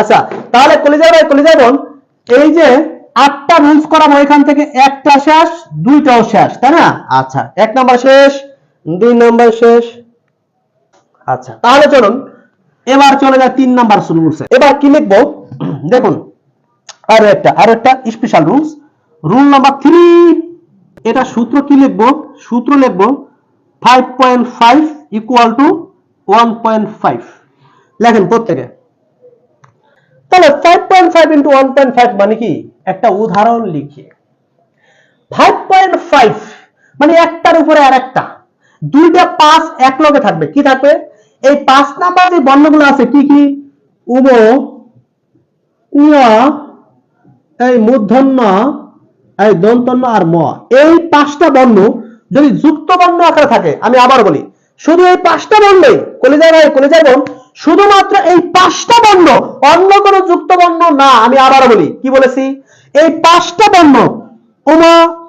আচ্ছা তাহলে কলিজা ভাই কলিজা বোন, এই যে আটটা রুলস করাবো এখান থেকে, একটা শেষ, দুইটাও শেষ, তাই না? আচ্ছা এক নাম্বার শেষ, দুই নাম্বার শেষ। আচ্ছা তাহলে চলুন, এবার চলে যায় তিন নাম্বার রুলসে এবার কি লিখব? দেখুন, আরও একটা আরও একটা special rules rule number three এটা সূত্র কি লিখব? সূত্র লিখব five point five equal to one point five লেখেন প্রত্যেকে। তাহলে ফাইভ পয়েন্ট ফাইভ মানে কি? একটা উদাহরণ লিখি। ফাইভ মানে একটার উপরে আর একটা দুইটা পাঁচ এক লগে থাকবে। কি থাকবে? এই পাঁচ নাম্বার যে বর্ণগুলো আছে, কি কি? উব উয়া এই মূর্ধন্য, এই দন্তন্য আর ম। এই পাঁচটা বর্ণ যদি যুক্ত বর্ণ আকারে থাকে, আমি আবার বলি, শুধু এই পাঁচটা বর্ণই কলিজায় কলিজায় বোন শুধুমাত্র এই পাঁচটা বর্ণ, অন্য কোনো যুক্ত বর্ণ না, আমি আবার বলি, কি বলেছি? এই পাঁচটা বর্ণ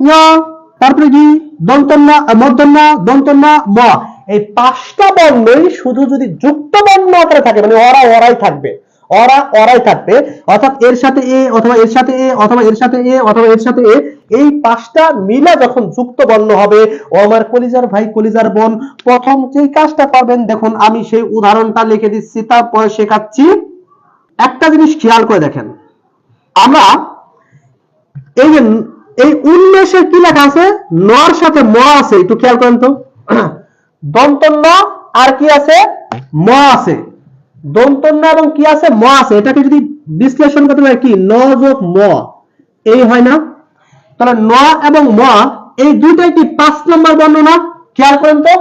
ঞ, তারপরে কি? দন্তন্যা মধ্যন্য, দন্তন্যা, ম। এই পাঁচটা বর্ণই শুধু যদি যুক্ত বর্ণ আকারে থাকে মানে ওরা ওরাই থাকবে। ওরা ওরাই থাকবে। অর্থাৎ এর সাথে এ, অথবা এর সাথে এ, অথবা এর সাথে এ, অথবা এর সাথে এ, এই পাঁচটা মিলে যখন যুক্ত বর্ণ হবে, ও আমার কলিজার ভাই, কলিজার বোন, প্রথম যেই কাজটা করবেন, দেখুন, আমি সেই উদাহরণটা লিখে দিচ্ছি, তারপরে শেখাচ্ছি। একটা জিনিস খেয়াল করে দেখেন। আমরা এই যে, এই উন্মেষের কি লেখা আছে? নর সাথে ম আছে, একটু খেয়াল করেন তো। দন্তন্য আর কি আছে? ম আছে। দন্তন্য এবং কি আছে? ম আছে। এটাকে যদি বিশ্লেষণ করতে পারে, কি? ন যোগ ম। এই হয় না? তাহলে ন এবং ম, এই দুইটাই কি পাঁচ নম্বর বর্ণনা খেয়াল করেন তো?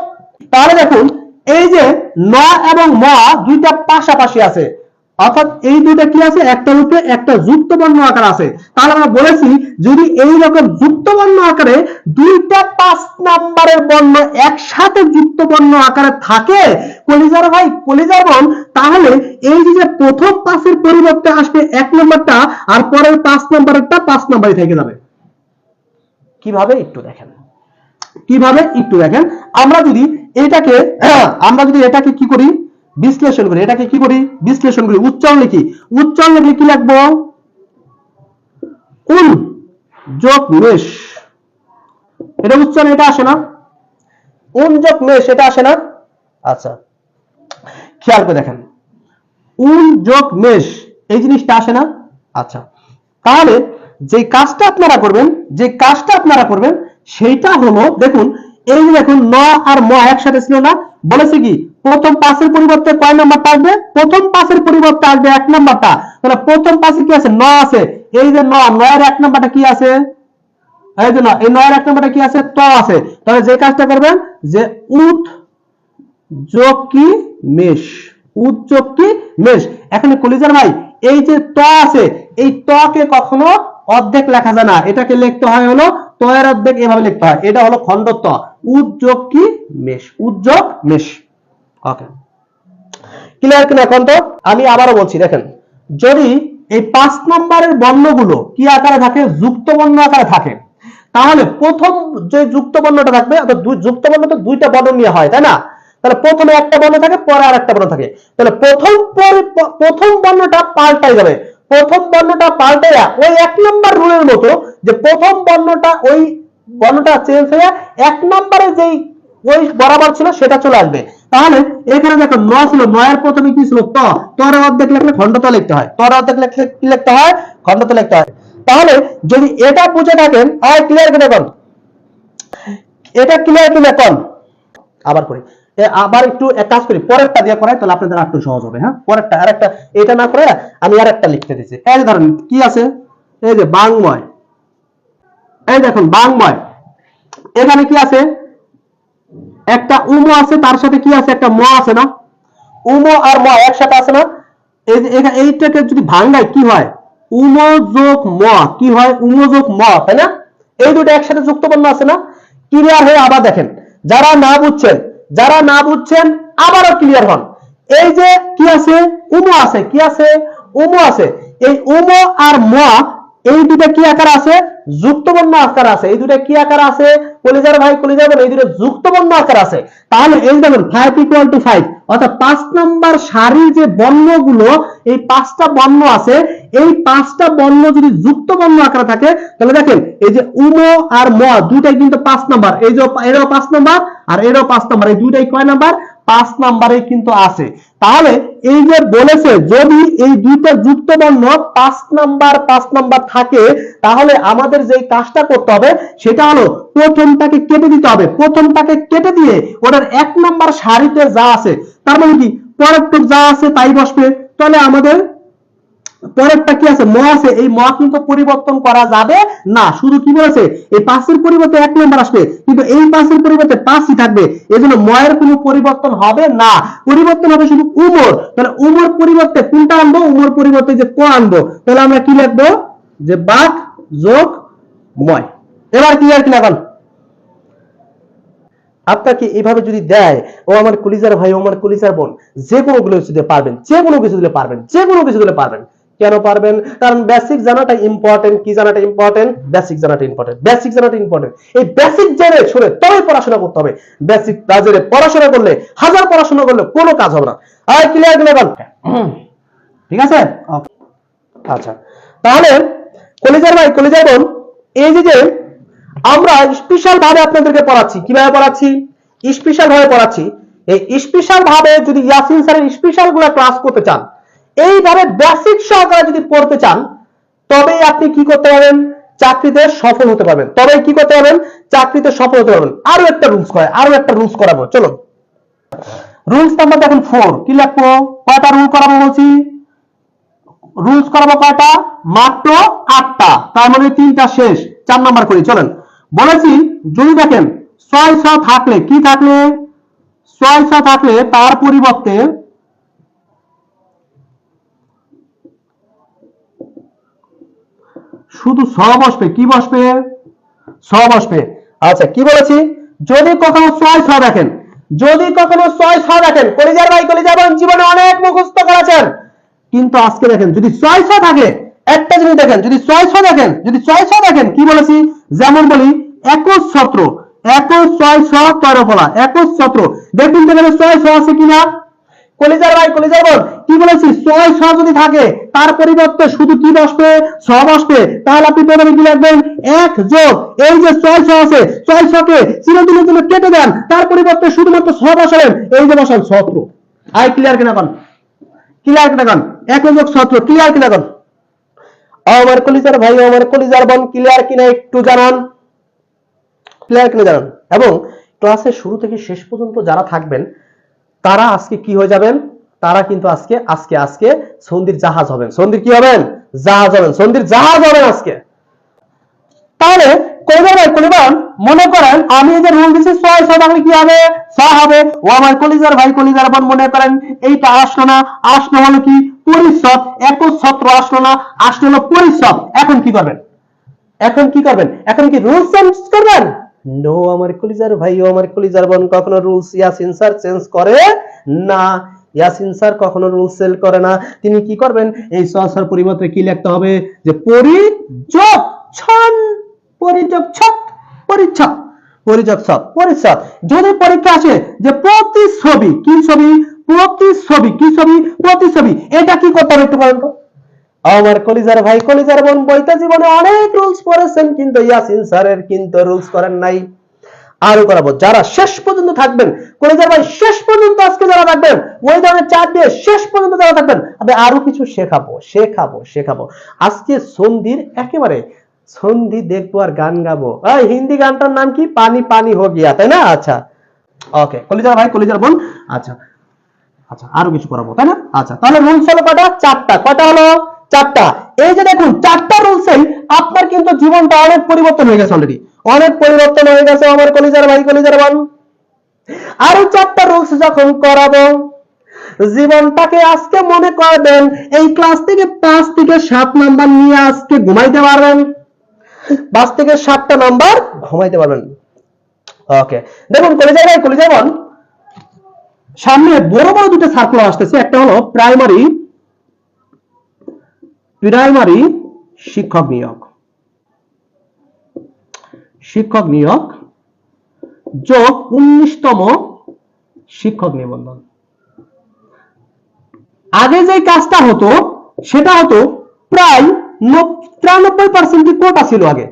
তাহলে দেখুন, এই যে ন এবং ম দুইটা পাশাপাশি আছে। অর্থাৎ এই দুইটা কি আছে? একটার উপরে একটা যুক্ত বর্ণ আকার আছে। তাহলে আমরা বলেছি, যদি এই রকম যুক্ত বর্ণ আকারে দুইটা পাঁচ নাম্বারের বর্ণ একসাথে যুক্ত বর্ণ আকারে থাকে, কলিজার ভাই, কলিজার বোন, তাহলে এই যে প্রথম পাঁচের পরিবর্তে আসবে এক নম্বরটা, আর পরের পাঁচ নম্বরেরটা পাঁচ নম্বরই থেকে যাবে। কীভাবে? একটু দেখেন। কীভাবে? একটু দেখেন। আমরা যদি এটাকে, আমরা যদি এটাকে কি করি? বিশ্লেষণ করি। এটাকে কি করি? বিশ্লেষণ করি। উচ্চারণ লিখি। উচ্চারণ লিখলে কি লিখব উন যোগ মেষ। এটা উচ্চারণ, এটা আসে না? উন যোগ মেষ, এটা আসে না? আচ্ছা। খেয়াল করে দেখেন। উন যোগ মেষ, এই জিনিসটা আসে না? আচ্ছা। তাহলে যে কাজটা আপনারা করবেন, যে কাজটা আপনারা করবেন, সেইটা হলো, দেখুন, এই দেখুন, ন আর ম একসাথে ছিল না? বলেছে কি? প্রথম পাঁচের পরিবর্তে কয় নাম্বারটা আসবে? প্রথম পাঁচের পরিবর্তে আসবে এক নাম্বারটা। তাহলে প্রথম পাশে কি আছে? ন আছে। এই যে নয়ের এক নাম্বারটা কি আছে? এই যে এই নয়ের এক নাম্বারটা কি আছে? ত আছে। তাহলে যে কাজটা করবেন, যে উত যোগ কি? মেষ। উত যোগ কি? মেষ। এখন কলিজার ভাই, এই যে ত আছে, এই ত কে কখনো অর্ধেক লেখা যায় না। এটাকে লিখতে হয় হলো, তয়ের অর্ধেক এভাবে লিখতে হয়। এটা হলো খণ্ড ত উদ্যোগ কি? মেষ। উদ্যোগ মেষ। ওকে ক্লিয়ার কিনা এখন তো? আমি আবারও বলছি, দেখেন, যদি এই পাঁচ নম্বরের বর্ণগুলো কি আকারে থাকে? যুক্ত বর্ণ আকারে থাকে। তাহলে প্রথম যে যুক্ত বর্ণটা থাকবে যুক্ত বর্ণ তো দুইটা বর্ণ নিয়ে হয়, তাই না? তাহলে প্রথমে একটা বর্ণ থাকে, পরে আর একটা বর্ণ থাকে। তাহলে প্রথম পরে- প্রথম বর্ণটা পাল্টাই যাবে। প্রথম বর্ণটা পাল্টাইয়া ওই এক নম্বর রুলের মতো যে প্রথম বর্ণটা ওই বর্ণটা চেঞ্জ হয়ে এক নম্বরে যেই ওই বরাবর ছিল, সেটা চলে আসবে। তাহলে এখানে দেখো ন ছিল, নয়ের প্রথমে কি ছিল? ত। তর অর্ধেক লিখলে খণ্ডত লিখতে হয়। তর অর্ধেক লিখলে কি লিখতে হয়? খণ্ডত লিখতে হয়। তাহলে যদি এটা বুঝে থাকেন, আর ক্লিয়ার করে দেখুন। এটা ক্লিয়ার কিনা কন আবার করি। আবার একটু এক কাজ করি, পরেরটা দিয়ে করাই, তাহলে আপনাদের একটু সহজ হবে হ্যাঁ? পরেরটা, আর একটা, এটা না করে আমি আর একটা লিখতে দিচ্ছি। এই যে ধরেন, কি আছে? এই যে বাংময়। এই দেখুন, বাংময়। এখানে কি আছে? একটা উমো আছে, তার সাথে কি আছে? একটা ম আছে না? উমো আর ম একসাথে আছে না? এইটাকে যদি ভাঙ্গায় কি হয়? উমো যোগ ম, কি হয়? উমো যোগ ম, তাই না? এই দুটো একসাথে যুক্ত বর্ণ আছে না? ক্লিয়ার হয়ে আবার দেখেন। যারা না বুঝছেন, যারা না বুঝছেন, আবারও ক্লিয়ার হন। এই যে কি আছে? উমো আছে। কি আছে? উমো আছে। এই উমো আর ম, এই দুটা কি আকার আছে? যুক্ত বর্ণ আকার আছে। এই দুটো কি আকার আছে? কলিজার ভাই, কলিজার বোন, এই দুটো যুক্ত বর্ণ আকার আছে। তাহলে এই দেখুন ফাইভ ইকুয়াল টু ফাইভ অর্থাৎ পাঁচ নাম্বার সারির যে বর্ণগুলো, এই পাঁচটা বর্ণ আছে, এই পাঁচটা বর্ণ যদি যুক্ত বর্ণ আকারে থাকে, তাহলে দেখেন, এই যে উম, আর ম দুটাই কিন্তু পাঁচ নাম্বার। এই যে, এরও পাঁচ নাম্বার, আর এরও পাঁচ নাম্বার। এই দুইটাই কয় নাম্বার? পাঁচ নাম্বারে কিন্তু আছে। তাহলে এই যে বলেছে, যদি এই দুইটা যুক্ত বর্ণ পাঁচ নাম্বার পাঁচ নাম্বার থাকে, তাহলে আমাদের যে কাজটা করতে হবে, সেটা হলো প্রথমটাকে কেটে দিতে হবে। প্রথমটাকে কেটে দিয়ে ওটার এক নাম্বার সারিতে যা আছে, তার মানে কি পরের যা আছে তাই বসবে। তাহলে আমাদের পরেরটা কি আছে? ম আছে। এই ম কিন্তু পরিবর্তন করা যাবে না। শুধু কি বলেছে? এই পাঁচের পরিবর্তে এক নম্বর আসবে। কিন্তু এই পাঁচের পরিবর্তে পাঁচই থাকবে। এই জন্য ময়ের কোনো পরিবর্তন হবে না। পরিবর্তন হবে শুধু উমর। তাহলে উমর পরিবর্তে কোনটা আনব? উমর পরিবর্তে যে ক আনব? তাহলে আমরা কি লিখব? যে বাঘ যোগ ময়। এবার ক্লিয়ার কিনা এখন? আপনাকে এইভাবে যদি দেয়, ও আমার কলিজার ভাই, ও আমার কলিজার বোন, যে কোনো গুলো দিলে পারবেন। যে কোনো কিছু দিলে পারবেন। যে কোনো কিছু দিলে পারবেন। কেন পারবেন? কারণ বেসিক জানাটা ইম্পর্টেন্ট কি জানাটা ইম্পর্টেন্ট বেসিক জানাটা ইম্পর্টেন্ট বেসিক জানাটা ইম্পর্টেন্ট এই বেসিক জেনে শুনে তবেই পড়াশোনা করতে হবে। বেসিক না পড়াশোনা করলে, হাজার পড়াশোনা করলে কোনো কাজ হবে না। আর ক্লিয়ার ক্লিয়ার ঠিক আছে? আচ্ছা। তাহলে, কলিজার ভাই, কলিজার বোন, এই যে যে আমরা স্পেশাল ভাবে আপনাদেরকে পড়াচ্ছি, কীভাবে পড়াচ্ছি? স্পেশাল ভাবে পড়াচ্ছি। এই স্পেশাল ভাবে যদি ইয়াসিন স্যারের স্পেশালগুলো ক্লাস করতে চান এইভাবে বেসিক সহকারে যদি পড়তে চান, তবেই আপনি কি করতে পারবেন? চাকরিতে সফল হতে পারবেন। তবেই কি করতে পারবেন? চাকরিতে সফল হতে পারবেন। আরও একটা রুলস করে আরও একটা রুলস করাবো। চলো রুলস নাম্বার দেখেন ফোর কি লিখব? কয়টা রুল করাবো বলছি? রুলস করাবো কয়টা? মাত্র আটটা। তার মধ্যে তিনটা শেষ। চার নাম্বার করি। চলেন। বলেছি, যদি দেখেন, ছয় ছ থাকলে কি থাকলে? ছয় ছ থাকলে তার পরিবর্তে শুধু ছ বসবে, কি বসবে? ছ বসবে। আচ্ছা কি বলেছি? যদি কখনো ছয় ছ দেখেন, যদি কখনো ছয় ছ দেখেন, কলিজার ভাই কলিজার বোন জীবনে অনেক মুখস্থ করেছেন। কিন্তু আজকে দেখেন, যদি ছয় ছ থাকে, একটা জিনিস দেখেন, যদি ছয় ছ দেখেন, যদি ছয় ছ দেখেন, কি বলেছি? যেমন বলি, একুশ ছত্র, একুশ ছয় ছ তেরো ফলা একুশ ছত্র। দেখুন দেখেন ছয় ছ আছে কিনা। কলিজার ভাই, কলিজার বোন, কি বলেছি ছয় ছ যদি থাকে, তার পরিবর্তে শুধু কি বসবে? ছ বসবে। তাহলে আপনি প্রথমে কি লিখবেন? এক যোগ। এই যে ছয় ছ আছে, ছয় ছকে চিরদিনের জন্য কেটে দেন। তার পরিবর্তে শুধুমাত্র ছ বসালেন। এই যে বসান ছত্র। আই ক্লিয়ার কিনা পান ক্লিয়ার কিনা কন? এক যোগ ছত্র ক্লিয়ার কিনা কন? আমার কলিজার ভাই, আমার কলিজার বোন ক্লিয়ার কিনা একটু জানান। ক্লিয়ার কিনা জানান। এবং ক্লাসের শুরু থেকে শেষ পর্যন্ত যারা থাকবেন তারা আজকে কি হয়ে যাবেন? তারা কিন্তু আজকে আজকে আজকে সন্ধির জাহাজ হবেন। সন্ধির কি হবেন? জাহাজ হবেন। সন্ধির জাহাজ হবেন আজকে। তাহলে মনে করেন, আমি যে রুল দিচ্ছি ছয় ছয় কি হবে? ছ হবে। ও আমার কলিজার ভাই, কলিজার বোন মনে করেন, এইটা আসলো না। আসলো হলো কি? পরিচ্ছদ। একুশ ছত্র আসলো না। আসলো হলো পরিচ্ছদ। এখন কি করবেন? এখন কি করবেন? এখন কি রুল চেঞ্জ করবেন? নো, আমার কলিজার ভাই, ও আমার কলিজার বোন কখনো রুলস ইয়াসিন স্যার চেঞ্জ করে না। ইয়াসিন স্যার কখনো রুলস সেল করে না। তিনি কি করবেন? এই সসার পরিবর্তে কি লিখতে হবে? যে পরিযোগ ছন পরিযোগ ছক পরিচ্ছদ পরিযোগ ছক পরিচ্ছদ যদি পরীক্ষা আসে যে প্রতিছবি কি ছবি? প্রতিছবি কি ছবি? প্রতিছবি এটা কি করতে হবে একটু বলেন তো। আমার কলিজার ভাই, কলিজার বোন বইতে জীবনে অনেক রুলস পড়েছেন, কিন্তু ইয়াসিন স্যারের কিন্তু রুলস করেন নাই। আরও করাবো, যারা শেষ পর্যন্ত থাকবেন, কলিজার ভাই শেষ পর্যন্ত আজকে যারা থাকবেন, ওই ধরনের চার দিয়ে শেষ পর্যন্ত যারা থাকবেন, আমি আরও কিছু শেখাবো শেখাবো শেখাবো। আজকে সন্ধির একেবারে, সন্ধি দেখব আর গান গাবো। হিন্দি গানটার নাম কি? পানি পানি হো গিয়া, তাই না? আচ্ছা। ওকে কলিজার ভাই, কলিজার বোন আচ্ছা। আচ্ছা আরও কিছু করাবো, তাই না? আচ্ছা তাহলে রুলস হলো কটা? চারটা। কটা হলো? চারটা। এই যে দেখুন, চারটা রুলসেই আপনার কিন্তু জীবনটা অনেক পরিবর্তন হয়ে গেছে অলরেডি অনেক পরিবর্তন হয়ে গেছে আমার কলিজার ভাই, কলিজার বোন। আরও চারটা রুলস যখন করাবো, জীবনটাকে আজকে মনে করবেন, এই ক্লাস থেকে পাঁচ থেকে সাত নাম্বার নিয়ে আজকে ঘুমাইতে পারবেন। পাঁচ থেকে সাতটা নাম্বার ঘুমাইতে পারবেন। ওকে দেখুন, কলিজার ভাই, কলিজার বোন, সামনে বড় বড় দুটো সার্কুলার আসতেছে। একটা হলো প্রাইমারি প্রাইমারি শিক্ষক নিয়োগ। শিক্ষক নিয়োগ, যোগ উনিশতম শিক্ষক নিবন্ধন। আগে যে কাজটা হতো, সেটা হতো প্রায় তিরানব্বই পার্সেন্ট কোটা ছিল আগে।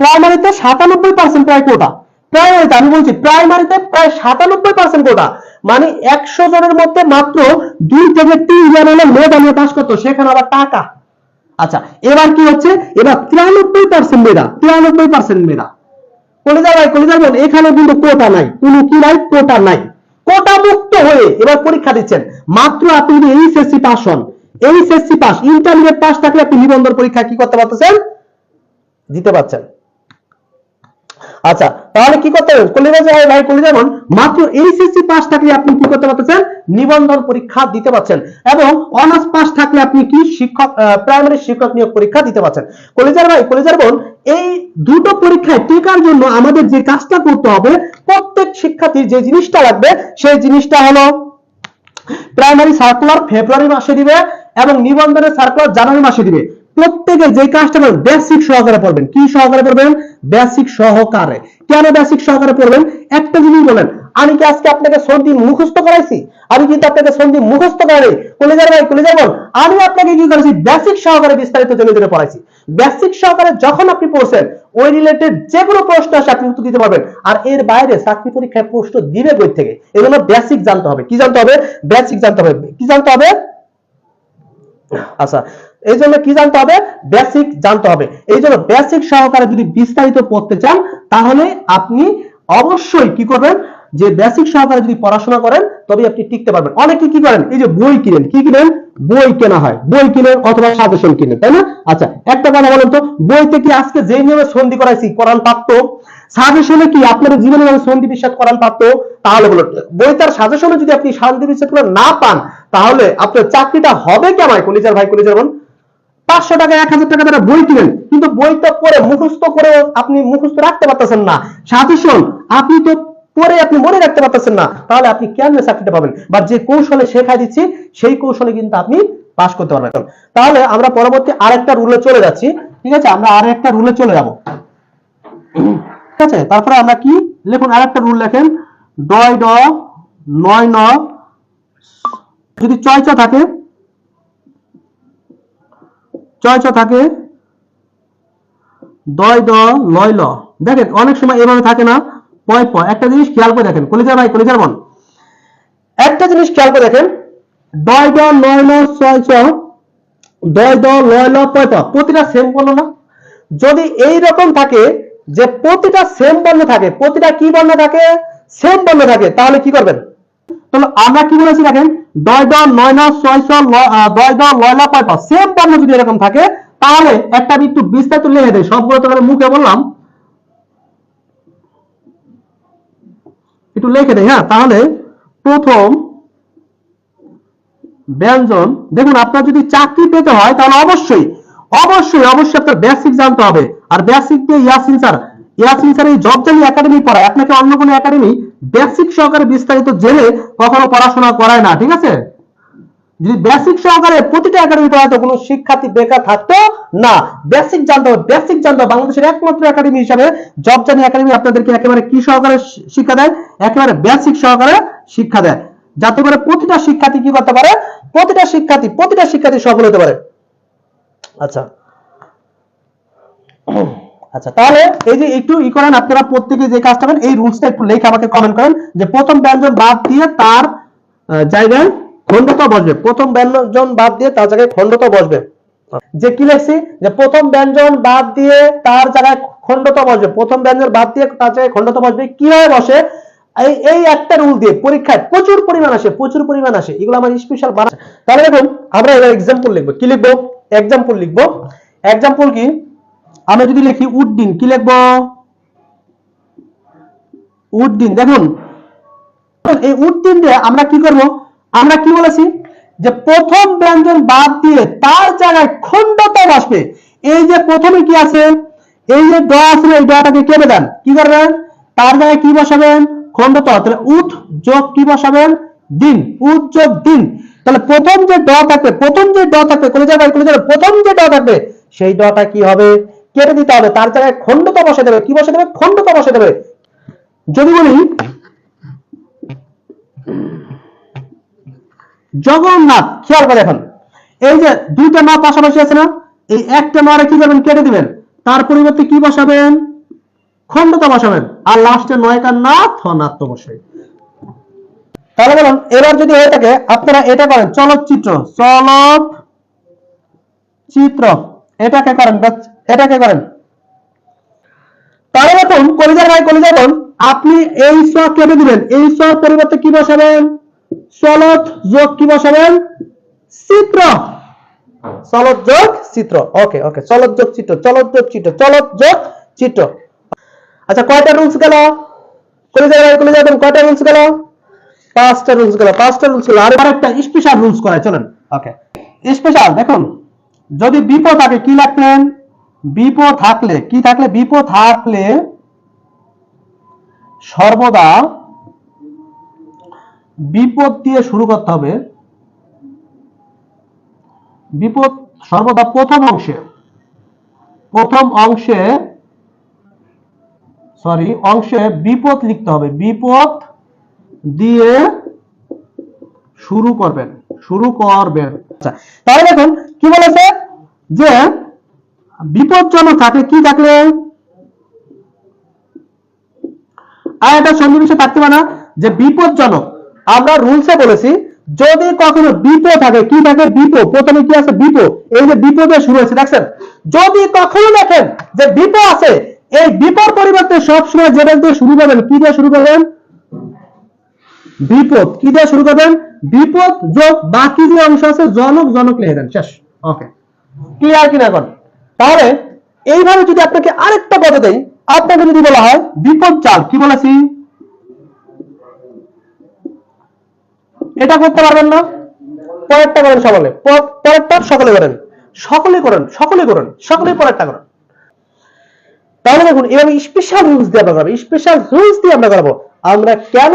প্রাইমারিতে সাতানব্বই পার্সেন্ট প্রায় কোটা প্রাইমারিতে আমি বলছি প্রাইমারিতে প্রায় সাতানব্বই পার্সেন্ট কোটা মানে একশো জনের মধ্যে মাত্র দুই থেকে তিন জন হলে মেধা নিয়ে পাস করতো, সেখানে আবার টাকা। আচ্ছা এবার কি হচ্ছে? এবার তিরানব্বই পার্সেন্ট মেধা, তিরানব্বই পার্সেন্ট মেধা। কলিজা ভাই কলে বোন এখানে কিন্তু কোটা নাই। কোনো কি নাই? কোটা নাই। কোটা মুক্ত হয়ে এবার পরীক্ষা দিচ্ছেন। মাত্র আপনি যদি এইচএসসি পাস হন এইচএসসি পাস ইন্টারমিডিয়েট পাস থাকলে আপনি নিবন্ধন পরীক্ষা কি করতে পারতেছেন? দিতে পারছেন। আচ্ছা তাহলে কি করতে হবে? কলিজা ভাই ভাই কলিজা বোন মাত্র এইচএসসি পাস থাকলে আপনি কি করতে পারতেছেন? নিবন্ধন পরীক্ষা দিতে পারছেন। এবং অনার্স পাস থাকলে আপনি কি শিক্ষক প্রাইমারি শিক্ষক নিয়োগ পরীক্ষা দিতে পারছেন? কলিজার ভাই কলিজার বোন, এই দুটো পরীক্ষায় টেকার জন্য আমাদের যে কাজটা করতে হবে, প্রত্যেক শিক্ষার্থীর যে জিনিসটা লাগবে, সেই জিনিসটা হলো প্রাইমারি সার্কুলার ফেব্রুয়ারি মাসে দিবে এবং নিবন্ধনের সার্কুলার জানুয়ারি মাসে দিবে। প্রত্যেকে যে কাজটা করবেন বেসিক সহকারে পড়বেন। কি সহকারে পড়বেন? বেসিক সহকারে। কেন বেসিক সহকারে পড়বেন? একটা জিনিস বলেন, আমি কি আজকে আপনাকে সন্ধি মুখস্থ করাইছি? আমি কিন্তু আপনাকে সন্ধি মুখস্থ করাই কলেজার ভাই, কলেজার বল আমি আপনাকে কি করেছি? বেসিক সহকারে বিস্তারিত জেনে জেনে পড়াইছি। বেসিক সহকারে যখন আপনি পড়ছেন, ওই রিলেটেড যে কোনো প্রশ্ন আসে, আপনি উত্তর দিতে পারবেন। আর এর বাইরে চাকরি পরীক্ষায় প্রশ্ন দিবে বই থেকে। এই জন্য বেসিক জানতে হবে। কি জানতে হবে? বেসিক জানতে হবে। কি জানতে হবে? আচ্ছা এই জন্য কি জানতে হবে? বেসিক জানতে হবে। এই জন্য বেসিক সহকারে যদি বিস্তারিত পড়তে চান, তাহলে আপনি অবশ্যই কি করবেন? যে বেসিক সহকারে যদি পড়াশোনা করেন তবে আপনি টিকতে পারবেন। অনেকে কি করেন? এই যে বই কিনেন, কি কিনেন? বই কেনা হয়। বই কিনেন অথবা সাজেশন কিনেন, তাই না? আচ্ছা একটা কথা বলেন তো, বইতে কি আজকে যে নিয়মে সন্ধি করাইছি কোরআন প্রাপ্ত সাজেশনে কি আপনার জীবনে আমি সন্ধি বিশ্বাস কোরআন প্রাপ্ত তাহলে বলো বই তার সাজেশনে যদি আপনি শান্তি বিশ্বাস না পান, তাহলে আপনার চাকরিটা হবে কেমন? কলিজার ভাই কলিজার বোন? পাঁচশো টাকা, এক হাজার টাকা তারা বই কিনেন। কিন্তু বইটা পরে মুখস্থ করে আপনি মুখস্থ রাখতে পারতেছেন না। সাজেশন আপনি তো পরে আপনি মনে রাখতে পারতেছেন না। তাহলে আপনি কেমনে চাকরিটা পাবেন? বা যে কৌশলে শেখাই দিচ্ছি, সেই কৌশলে কিন্তু আপনি পাস করতে পারবেন। তাহলে আমরা পরবর্তী আরেকটা রুলে চলে যাচ্ছি। ঠিক আছে? আমরা আর একটা রুলে চলে যাব। ঠিক আছে? তারপরে আমরা কি লিখুন? আরেকটা রুল লেখেন। ডয় ড, নয় ন, যদি চয় চ থাকে চয় চ থাকে? দয় দ, লয় ল। দেখেন, অনেক সময় এভাবে থাকে না, পয় প একটা জিনিস খেয়াল করে দেখেন, কলিজার ভাই, কলিজার মন একটা জিনিস খেয়াল করে দেখেন, দয় দ নয় ল ছয় চ। দয় দ, লয় ল, পয় প প্রতিটা সেম বর্ণ না? যদি এই রকম থাকে যে প্রতিটা সেম বর্ণ থাকে, প্রতিটা কি বর্ণ থাকে? সেম বর্ণ থাকে, তাহলে কি করবেন? তাহলে আমরা কি বলেছি দেখেন দয় দ নয় ন ছয় ছ দয় দ লয় ল পয় সেম বর্ণ যদি এরকম থাকে, তাহলে একটা আমি বিস্তারিত লিখে দেয় সবগুলো তো মুখে বললাম। একটু লিখে দেয় হ্যাঁ তাহলে প্রথম ব্যঞ্জন, দেখুন, আপনার যদি চাকরি পেতে হয়, তাহলে অবশ্যই অবশ্যই অবশ্যই আপনার বেসিক জানতে হবে। আর বেসিক দিয়ে ইয়াসিন স্যার ইয়াসিন স্যার এই জব জানি একাডেমি পড়ায়? আপনাকে অন্য কোনো একাডেমি বেসিক সহকারে বিস্তারিত জেনে কখনো পড়াশোনা করায় না, ঠিক আছে? যদি বেসিক সহকারে প্রতিটা একাডেমি পড়াতো কোনো শিক্ষার্থী বেকার থাকতো না। বেসিক জানতে হবে বেসিক জানতে। হবে বাংলাদেশের একমাত্র একাডেমি হিসাবে জব জানি একাডেমি আপনাদেরকে একেবারে কি সহকারে শিক্ষা দেয়? একেবারে বেসিক সহকারে শিক্ষা দেয়। যাতে করে প্রতিটা শিক্ষার্থী কি করতে পারে? প্রতিটা শিক্ষার্থী প্রতিটা শিক্ষার্থী সফল হতে পারে। আচ্ছা। আচ্ছা তাহলে এই যে একটু ই করেন আপনারা প্রত্যেকে যে কাজটা করেন, এই রুলসটা একটু লেখে আমাকে কমেন্ট করেন যে প্রথম ব্যঞ্জন বাদ দিয়ে তার জায়গায় খণ্ডত বসবে। প্রথম ব্যঞ্জন বাদ দিয়ে তার জায়গায় খণ্ডত বসবে। যে কি লেখছি? যে প্রথম ব্যঞ্জন বাদ দিয়ে তার জায়গায় খণ্ডত বসবে। প্রথম ব্যঞ্জন বাদ দিয়ে তার জায়গায় খণ্ডত বসবে। কীভাবে বসে? এই এই একটা রুল দিয়ে পরীক্ষায় প্রচুর পরিমাণ আসে, প্রচুর পরিমাণ আসে। এগুলো আমার স্পেশাল বানা তাহলে দেখুন, আমরা এবার এক্সাম্পল লিখব। কি লিখব? এক্সাম্পল লিখব। এক্সাম্পল কি? আমরা যদি লিখি উড্ডিন কি লিখব? উড্ডিন দেখুন। এই উড্ডিন দিয়ে আমরা কি করব? আমরা কি বলেছি? যে প্রথম ব্যঞ্জন বাদ দিয়ে তার জায়গায় খণ্ডতা বসবে এই যে প্রথমে কি আছে? এই যে ড আছে, এই ডটাকে কেটে দেন। কি করবেন? তার জায়গায় কি বসাবেন? খণ্ডত তাহলে উঠ যোগ কি বসাবেন? দিন উঠ যোগ দিন। তাহলে প্রথম যে ড থাকবে, প্রথম যে ড থাকবে, কলেজের ভাই কলেজের প্রথম যে ড থাকবে, সেই ডটা কি হবে? কেটে দিতে হবে তার জায়গায় খণ্ডতা বসে দেবে। কি বসে দেবে? খণ্ডতা বসে দেবে। যদি বলি জগন্নাথ খেয়াল করে এখন এই যে দুইটা মা পাশাপাশি আছে না এই একটা মারে কি করবেন? কেটে দিবেন। তার পরিবর্তে কি বসাবেন? খণ্ডতা বসাবেন আর লাস্টে নয়কার না থনাত্ম বসাবেন তাহলে বলুন এবার যদি হয়ে থাকে আপনারা এটা করেন চলচ্চিত্র চলত চিত্র এটাকে করেন বাস, এটাকে করেন? তাহলে দেখুন, কলিজার ভাই, কলিজার বোন, আপনি এই স কেটে দিবেন। এই স পরিবর্তে কি বসাবেন? চলত যোগ কি বসাবেন? চিত্র। চলত যোগ চিত্র। ওকে ওকে চলত যোগ চিত্র চলত যোগ চিত্র চলত যোগ চিত্র। আচ্ছা কয়টা রুলস গেল? কলিজার ভাই, কলিজার বোন, কয়টা রুলস গেল? পাঁচটা রুলস গেল, পাঁচটা রুলস গেল। আর একটা স্পেশাল রুলস করায় চলেন। ওকে স্পেশাল দেখুন, যদি বিপদ থাকে, কি লাগবেন বিপদ থাকলে, কি থাকলে? বিপদ থাকলে সর্বদা বিপদ দিয়ে শুরু করতে হবে। বিপদ সর্বদা প্রথম অংশে। প্রথম অংশে সরি অংশে বিপদ লিখতে হবে। বিপদ দিয়ে শুরু করবেন শুরু করবেন। আচ্ছা তাহলে দেখুন, কি বলেছে? যে বিপজ্জনক থাকে, কি থাকলে? আর এটা সন্নিবেশে থাকতে পারে না, যে বিপজ্জনক। আমরা রুলসে বলেছি, যদি কখনো বিপো থাকে, কি থাকে? বিপো প্রথমে কি আছে? বিপো এই যে বিপদে শুরু হয়েছে, দেখছেন? যদি কখনো দেখেন যে বিপো আছে, এই বিপর পরিবর্তে সবসময় যেটা দিয়ে শুরু করবেন, কি দিয়ে শুরু করবেন? বিপদ। কি দিয়ে শুরু করবেন? বিপদ যোগ বাকি যে অংশ আছে, জনক জনক লিখে দেন। শেষ। ওকে ক্লিয়ার কিনা এখন? তাহলে এইভাবে যদি আপনাকে আরেকটা পদে দেই, আপনাকে যদি বলা হয় বিপদ চাল, কি বলেছি? এটা করতে পারবেন না? পরেরটা করেন সকলে। পরেরটা সকলে করেন। সকলে করেন সকলে করেন, সকলে পরেরটা করেন। তাহলে দেখুন, এভাবে স্পেশাল রুলস দিয়ে আমরা করাবো স্পেশাল রুলস দিয়ে আমরা করাবো। আমরা কেন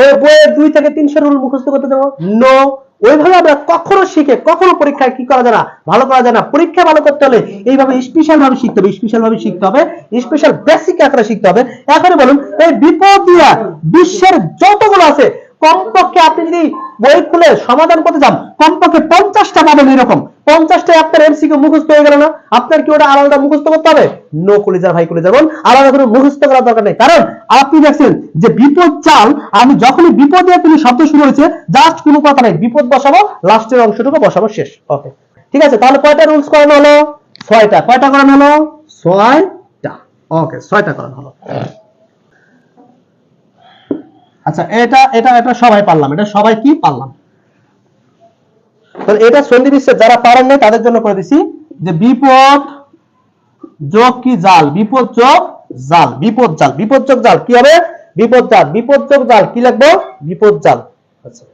ওই বইয়ের দুই থেকে তিনশো রুল মুখস্থ করতে দেবো? নো ওইভাবে আমরা কখনো শিখে, কখনো পরীক্ষায় কি করা যায় না, ভালো করা যায় না। পরীক্ষা ভালো করতে হলে এইভাবে স্পেশাল ভাবে শিখতে হবে স্পেশাল ভাবে শিখতে হবে স্পেশাল বেসিক আকারে শিখতে হবে। এখন বলুন, এই বিপদ দিয়া বিশ্বের যতগুলো আছে, কমপক্ষে আপনি যদি বই খুলে সমাধান করতে যান কমপক্ষে পঞ্চাশটা পাবেন এরকম। পঞ্চাশটা আপনার এমসিকিউ মুখস্থ হয়ে গেল না। আপনার কি ওটা আলাদা মুখস্থ করতে হবে? নো কলিজার ভাই কলিজার বোন, আলাদা করে মুখস্থ করার দরকার নেই। কারণ আপনি দেখছেন যে বিপদ চাল, আমি যখনই বিপদে তিনি শব্দ শুরু হয়েছে জাস্ট কোনো কথা নেই। বিপদ বসাবো লাস্টের অংশটুকু বসাবো শেষ। ওকে ঠিক আছে, তাহলে কয়টা রুলস করানো হলো? ছয়টা। কয়টা করানো হলো? ছয়টা। ওকে ছয়টা করানো হলো। আচ্ছা এটা এটা এটা সবাই পারলাম। এটা সবাই কি পারলাম? তাহলে এটা সন্ধি বিশ্বের যারা পারেন নাই, তাদের জন্য করে দিছি যে বিপদ যোগ কি জাল? বিপদ যোগ জাল। বিপদ জাল। বিপদ যোগ জাল কি হবে? বিপদ জাল। বিপদ যোগ জাল কি লাগবে বিপদ জাল। আচ্ছা।